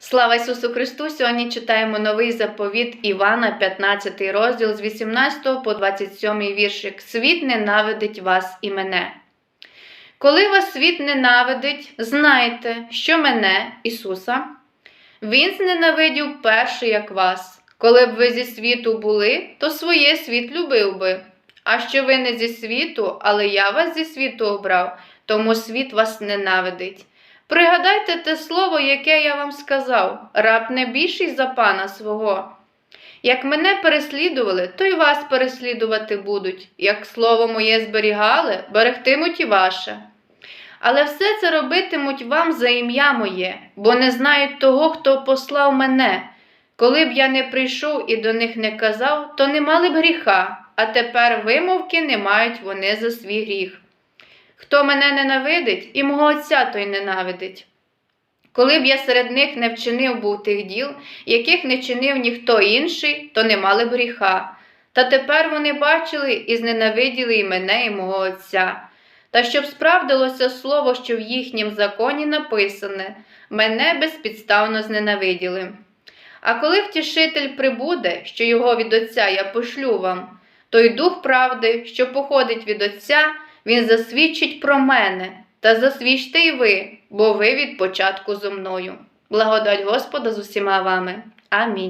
Слава Ісусу Христу! Сьогодні читаємо новий заповіт Івана, 15 розділ з 18 по 27 віршик. Світ ненавидить вас і мене. Коли вас світ ненавидить, знайте, що мене, Ісуса, Він зненавидів перше, як вас. Коли б ви зі світу були, то своє світ любив би. А що ви не зі світу, але я вас зі світу обрав, тому світ вас ненавидить. Пригадайте те слово, яке я вам сказав, раб не більший за пана свого. Як мене переслідували, то й вас переслідувати будуть. Як слово моє зберігали, берегтимуть і ваше. Але все це робитимуть вам за ім'я моє, бо не знають того, хто послав мене. Коли б я не прийшов і до них не казав, то не мали б гріха, а тепер вимовки не мають вони за свій гріх. Хто мене ненавидить, і мого Отця той ненавидить. Коли б я серед них не вчинив був тих діл, яких не чинив ніхто інший, то не мали б гріха. Та тепер вони бачили і зненавиділи і мене, і мого Отця. Та щоб справдилося слово, що в їхнім законі написане, мене безпідставно зненавиділи. А коли втішитель прибуде, що його від Отця я пошлю вам, той дух правди, що походить від Отця, він засвідчить про мене, та засвідчте й ви, бо ви від початку зо мною. Благодать Господа з усіма вами. Амінь.